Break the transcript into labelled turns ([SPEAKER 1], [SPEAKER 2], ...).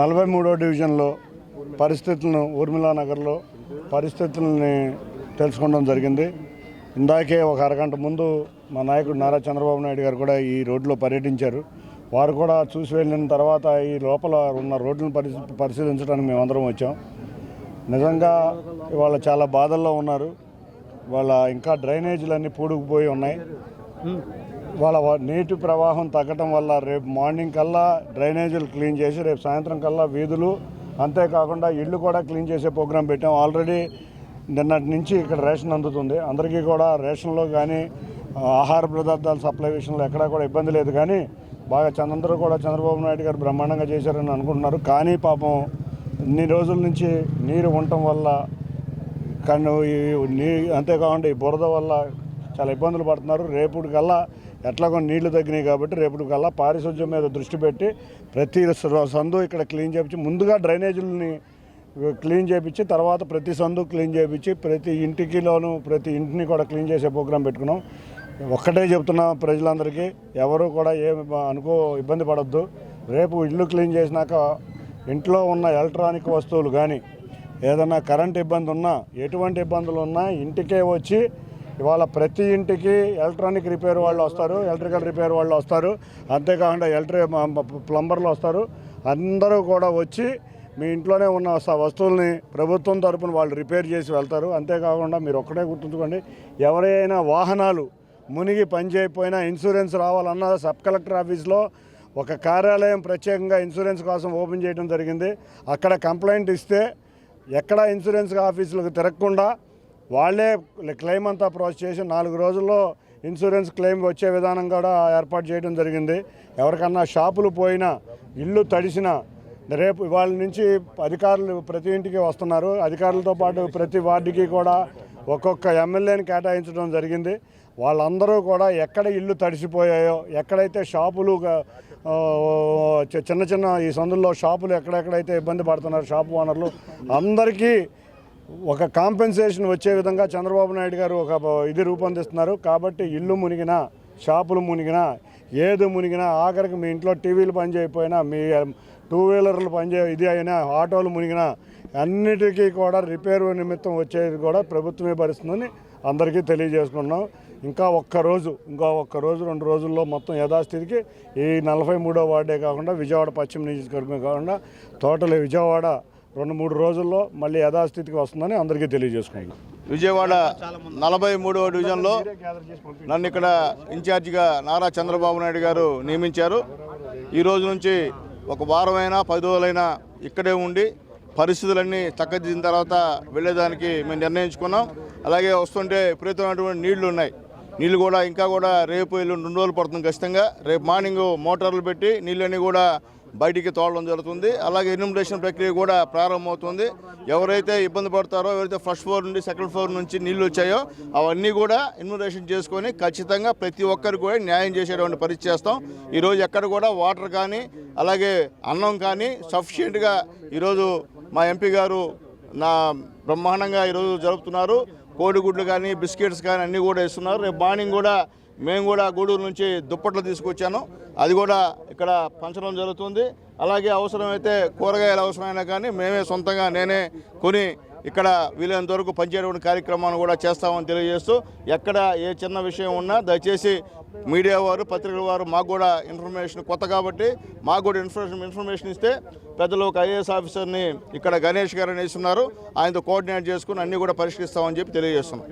[SPEAKER 1] నలభై మూడో డివిజన్లో పరిస్థితులను ఊర్మిళా నగర్లో పరిస్థితులని తెలుసుకోవడం జరిగింది. ఇందాకే ఒక అరగంట ముందు మా నాయకుడు నారా చంద్రబాబు నాయుడు గారు కూడా ఈ రోడ్లో పర్యటించారు. వారు కూడా చూసి వెళ్ళిన తర్వాత ఈ లోపల ఉన్న రోడ్లను పరిశీ పరిశీలించడానికి మేమందరం వచ్చాం. నిజంగా ఇవాళ చాలా బాధల్లో ఉన్నారు. వాళ్ళ ఇంకా డ్రైనేజీలన్నీ పూడుకుపోయి ఉన్నాయి. వాళ్ళ నీటి ప్రవాహం తగ్గటం వల్ల రేపు మార్నింగ్ కల్లా డ్రైనేజీలు క్లీన్ చేసి రేపు సాయంత్రం కల్లా వీధులు అంతేకాకుండా ఇళ్ళు కూడా క్లీన్ చేసే ప్రోగ్రాం పెట్టాం. ఆల్రెడీ నిన్నటి నుంచి ఇక్కడ రేషన్ అందుతుంది. అందరికీ కూడా రేషన్లో కానీ ఆహార పదార్థాల సప్లై విషయంలో ఎక్కడా కూడా ఇబ్బంది లేదు. కానీ బాగా చంద్రందరూ కూడా చంద్రబాబు నాయుడు గారు బ్రహ్మాండంగా చేశారని అనుకుంటున్నారు. కానీ పాపం ఇన్ని రోజుల నుంచి నీరు ఉండటం వల్ల కానీ ఈ నీ అంతేకాకుండా ఈ బురద వల్ల చాలా ఇబ్బందులు పడుతున్నారు. రేపుటికల్లా ఎట్లాగో నీళ్ళు తగ్గినాయి కాబట్టి రేపటి కల్లా పారిశుద్ధ్యం మీద దృష్టి పెట్టి ప్రతి స- సందు ఇక్కడ క్లీన్ చేయించి ముందుగా డ్రైనేజీలని క్లీన్ చేయించి తర్వాత ప్రతి సందు క్లీన్ చేయించి ప్రతి ఇంటికిలోనూ ప్రతి ఇంటిని కూడా క్లీన్ చేసే ప్రోగ్రాం పెట్టుకున్నాం. ఒక్కటే చెప్తున్నా ప్రజలందరికీ ఎవరు కూడా ఏ అనుకో ఇబ్బంది పడద్దు. రేపు ఇల్లు క్లీన్ చేసినాక ఇంట్లో ఉన్న ఎలక్ట్రానిక్ వస్తువులు కానీ ఏదైనా కరెంట్ ఇబ్బంది ఉన్నా ఎటువంటి ఇబ్బందులు ఉన్నా ఇంటికే వచ్చి ఇవాళ ప్రతి ఇంటికి ఎలక్ట్రానిక్ రిపేర్ వాళ్ళు వస్తారు ఎలక్ట్రికల్ రిపేర్ వాళ్ళు వస్తారు అంతేకాకుండా ఎలక్ట్రి ప్లంబర్లు వస్తారు. అందరూ కూడా వచ్చి మీ ఇంట్లోనే ఉన్న వస్తువుల్ని ప్రభుత్వం తరపున వాళ్ళు రిపేర్ చేసి వెళ్తారు. అంతేకాకుండా మీరు ఒక్కటే గుర్తుంచుకోండి ఎవరైనా వాహనాలు మునిగి పని చేయకపోయినా ఇన్సూరెన్స్ రావాలన్నా సబ్ కలెక్టర్ ఆఫీస్లో ఒక కార్యాలయం ప్రత్యేకంగా ఇన్సూరెన్స్ కోసం ఓపెన్ చేయడం జరిగింది. అక్కడ కంప్లైంట్ ఇస్తే ఎక్కడ ఇన్సూరెన్స్ ఆఫీసులకు తిరగకుండా వాళ్ళే క్లెయిమ్ అంతా ప్రాసెస్ చేసి నాలుగు రోజుల్లో ఇన్సూరెన్స్ క్లెయిమ్ వచ్చే విధానం కూడా ఏర్పాటు చేయడం జరిగింది. ఎవరికన్నా షాపులు పోయినా ఇల్లు తడిసినా రేపు ఇవాళ నుంచి అధికారులు ప్రతి ఇంటికి వస్తున్నారు. అధికారులతో పాటు ప్రతి వార్డుకి కూడా ఒక్కొక్క ఎమ్మెల్యేని కేటాయించడం జరిగింది. వాళ్ళందరూ కూడా ఎక్కడ ఇల్లు తడిసిపోయాయో ఎక్కడైతే షాపులు చిన్న చిన్న ఈ సందుల్లో షాపులు ఎక్కడెక్కడైతే ఇబ్బంది పడుతున్నారు షాపు ఓనర్లు అందరికీ ఒక కాంపెన్సేషన్ వచ్చే విధంగా చంద్రబాబు నాయుడు గారు ఒక ఇది రూపొందిస్తున్నారు. కాబట్టి ఇల్లు మునిగినా షాపులు మునిగినా ఏది మునిగినా ఆఖరికి మీ ఇంట్లో టీవీలు పనిచేయకపోయినా మీ టూ వీలర్లు పనిచే ఇది అయినా ఆటోలు మునిగినా అన్నిటికీ కూడా రిపేర్ నిమిత్తం వచ్చేది కూడా ప్రభుత్వమే భరిస్తుందని అందరికీ తెలియజేసుకున్నాం ఇంకా ఒక్క రోజు ఇంకా ఒక్క రోజు రెండు రోజుల్లో మొత్తం యథాస్థితికి ఈ నలభై మూడో వార్డే కాకుండా విజయవాడ పశ్చిమ నియోజకవర్గమే కాకుండా టోటల్ విజయవాడ రెండు మూడు రోజుల్లో మళ్ళీ యథాస్థితికి వస్తుందని అందరికీ తెలియజేసుకున్నాం
[SPEAKER 2] విజయవాడ నలభై మూడవ డివిజన్లో నన్ను ఇక్కడ ఇన్ఛార్జిగా నారా చంద్రబాబు నాయుడు గారు నియమించారు. ఈ రోజు నుంచి ఒక వారమైనా పది రోజులైనా ఇక్కడే ఉండి పరిస్థితులన్నీ చక్కదిద్దిన తర్వాత వెళ్ళేదానికి మేము నిర్ణయించుకున్నాం. అలాగే వస్తుంటే విపరీతమైనటువంటి నీళ్ళు ఉన్నాయి. నీళ్ళు కూడా ఇంకా కూడా రేపు ఎల్లుండి రెండు రోజులు పడుతుంది ఖచ్చితంగా. రేపు మార్నింగ్ మోటార్లు పెట్టి నీళ్ళన్నీ కూడా బయటికి తోడడం జరుగుతుంది. అలాగే ఎన్యూమినేషన్ ప్రక్రియ కూడా ప్రారంభమవుతుంది. ఎవరైతే ఇబ్బంది పడతారో ఎవరైతే ఫస్ట్ ఫ్లోర్ నుండి సెకండ్ ఫ్లోర్ నుంచి నీళ్ళు వచ్చాయో అవన్నీ కూడా ఎన్యూమినేషన్ చేసుకొని ఖచ్చితంగా ప్రతి ఒక్కరికి కూడా న్యాయం చేసేటువంటి పరిస్థితి చేస్తాం. ఈరోజు ఎక్కడ కూడా వాటర్ కానీ అలాగే అన్నం కానీ సఫిషియెంట్గా ఈరోజు మా ఎంపీ గారు నా బ్రహ్మాండంగా ఈరోజు జరుపుతున్నారు. కోడిగుడ్లు కానీ బిస్కెట్స్ కానీ అన్నీ కూడా ఇస్తున్నారు. రేపు మార్నింగ్ కూడా మేము కూడా గూడూరు నుంచి దుప్పట్లు తీసుకొచ్చాను. అది కూడా ఇక్కడ పంచడం జరుగుతుంది. అలాగే అవసరమైతే కూరగాయలు అవసరమైనా కానీ మేమే సొంతంగా నేనే కొని ఇక్కడ వీలైనంత వరకు పనిచేయడం కార్యక్రమాన్ని కూడా చేస్తామని తెలియజేస్తూ ఎక్కడ ఏ చిన్న విషయం ఉన్నా దయచేసి మీడియా వారు పత్రికల వారు మాకు కూడా ఇన్ఫర్మేషన్ కొత్త కాబట్టి మాకు కూడా ఇన్ఫర్మేషన్ ఇన్ఫర్మేషన్ ఇస్తే పెద్దలు ఒక ఐఏఎస్ ఆఫీసర్ని ఇక్కడ గణేష్ గారు అనేసి ఉన్నారు. ఆయనతో కోఆర్డినేట్ చేసుకుని అన్నీ కూడా పరిష్కరిస్తామని చెప్పి తెలియజేస్తున్నాం.